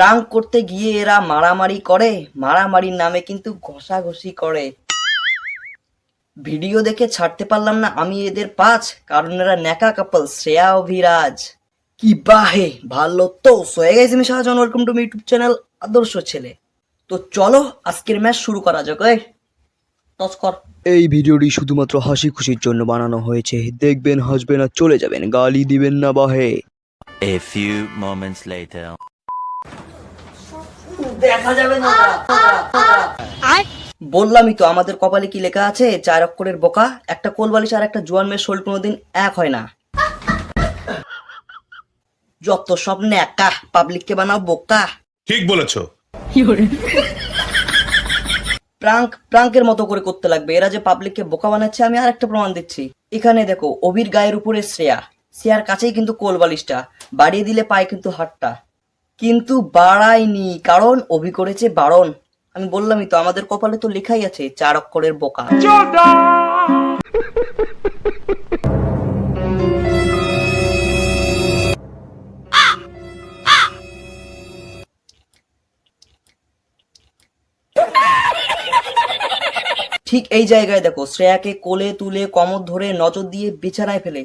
Prank করতে গিয়ে এরা মারামারি করে। মারামারির নামে কিন্তু ঘষাঘষি করে। ভিডিও দেখে ছাড়তে পারলাম না আমি এদের পাঁচ কারণ এরা ন্যাকা কাপল শ্রেয়া অভিরাজ। কি বাহে ভালো তো। সয়ে গেছে আমি Shahjahan welcome to YouTube channel আদর্শ ছেলে। তো চলো আজকের ম্যাচ শুরু করা যাক এই টস কর। এই ভিডিওটি শুধুমাত্র হাসি খুশির জন্য বানানো হয়েছে। দেখবেন হাসবেন আর চলে যাবেন। গালি দিবেন না বাহে। A few moments later. দেখা যাবে না বললামই তো আমাদের কপালে কি লেখা আছে? চার অক্ষরের বোকা একটা কোলবালিশ আর একটা জোয়ান মেয়ের শরীর কোনোদিন এক হয় না। যত সব ন্যাকা পাবলিককে বানাও বোকা। ঠিক বলেছ। প্রাঙ্ক প্রাঙ্কের মতো করে করতে লাগবে। এরা যে পাবলিককে বোকা বানাচ্ছে আমি আর একটা প্রমাণ দিচ্ছি। এখানে দেখো অভির গায়ের উপরে শ্রেয়া। শ্রেয়ার কাছেই কিন্তু কোলবালিশটা। বাড়িয়ে দিলে পায় কিন্তু হাতটা। কিন্তু বাড়ায়নি, কারণ অভি করেছে বারণ। আমি বললামই তো, আমাদের কপালে তো লেখাই আছে, চার অক্ষরের বোকা। ঠিক এই জায়গায় দেখো, শ্রেয়াকে কোলে তুলে কমর ধরে নজর দিয়ে বিছানায় ফেলে।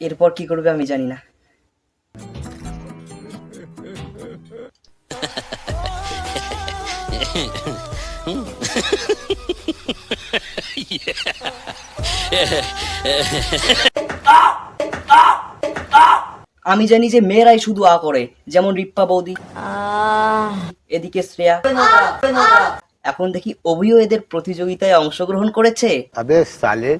এরপর কি করবে আমি জানি না। আমি জানি যে মেয়েরাই শুধু আ করে যেমন রিপ্পা বৌদি এদিকে শ্রেয়া এখন দেখি অভিও এদের প্রতিযোগিতায় অংশগ্রহণ করেছে अबे साले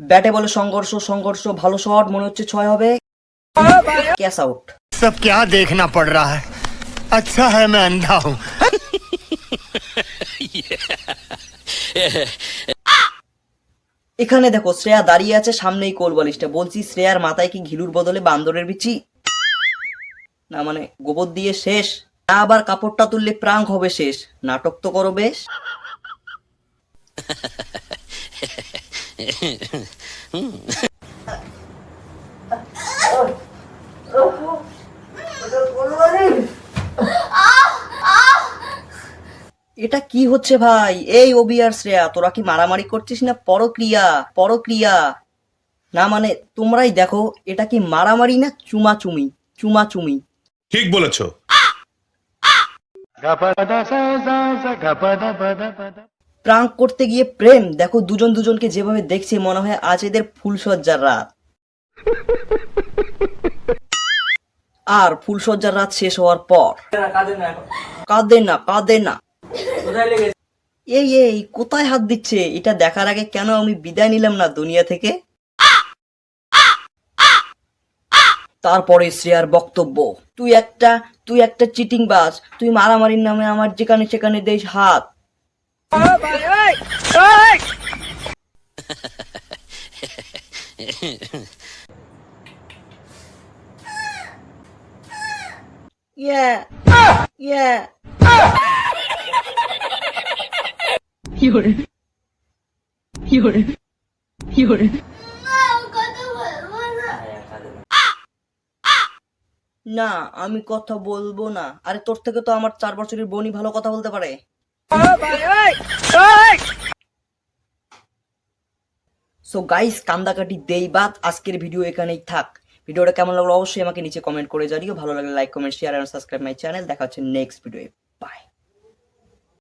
ব্যাটে বলে সংঘর্ষ সংঘর্ষ ভালো শট মনে হচ্ছে ছয় হবে ক্যাশ আউট सब क्या देखना पड़ रहा है अच्छा है मैं अंधा हूँ এখানে দেখো, শ্রেয়া দাঁড়িয়ে আছে সামনেই কোলবালিশটা বলছি, শ্রেয়ার মাথায় কি ঘিলুর বদলে বান্দরের বিচি? না মানে গোবর দিয়ে শেষ। না, আবার কাপড়টা তুললে প্রাঙ্ক হবে শেষ। নাটক তো করো বেশ। এটা কি হচ্ছে ভাই? এই অবি আর শ্রেয়া তোরা কি মারামারি করছিস না পরক্রিয়া? পরক্রিয়া। না মানে তোমরাই দেখো এটা কি মারামারি না চুমাচুমি? চুমাচুমি। ঠিক বলেছ। প্রাঙ্ক করতে গিয়ে প্রেম। দেখো দুজন দুজনকে যেভাবে দেখছে মনে হয় আজ এদের ফুলসজ্জার রাত। আর ফুলসজ্জার রাত শেষ হওয়ার পর। কাঁদে না কাঁদে না। এই এই কোথায় হাত দিচ্ছে এটা দেখার আগে কেন আমি বিদায় নিলাম না দুনিয়া থেকে তারপরে শ্রেয়ার বক্তব্য তুই একটা তুই একটা চিটিং বাস তুই মারামারির নামে আমার যেখানে সেখানে দেশ হাত Yeah. Yeah. না, আমি কথা বলব না। আরে, তোর থেকে তো আমার চার বছরের বোনই ভালো কথা বলতে পারে। সো গাইস কান্দাকাটি দেই বাদ, আজকের ভিডিও এখানেই থাক। ভিডিওটা কেমন লাগল অবশ্যই আমাকে নিচে কমেন্ট করে জানিও। ভালো লাগলে লাইক কমেন্ট শেয়ার এবং সাবস্ক্রাইব মাই চ্যানেল দেখা হচ্ছে নেক্সট ভিডিও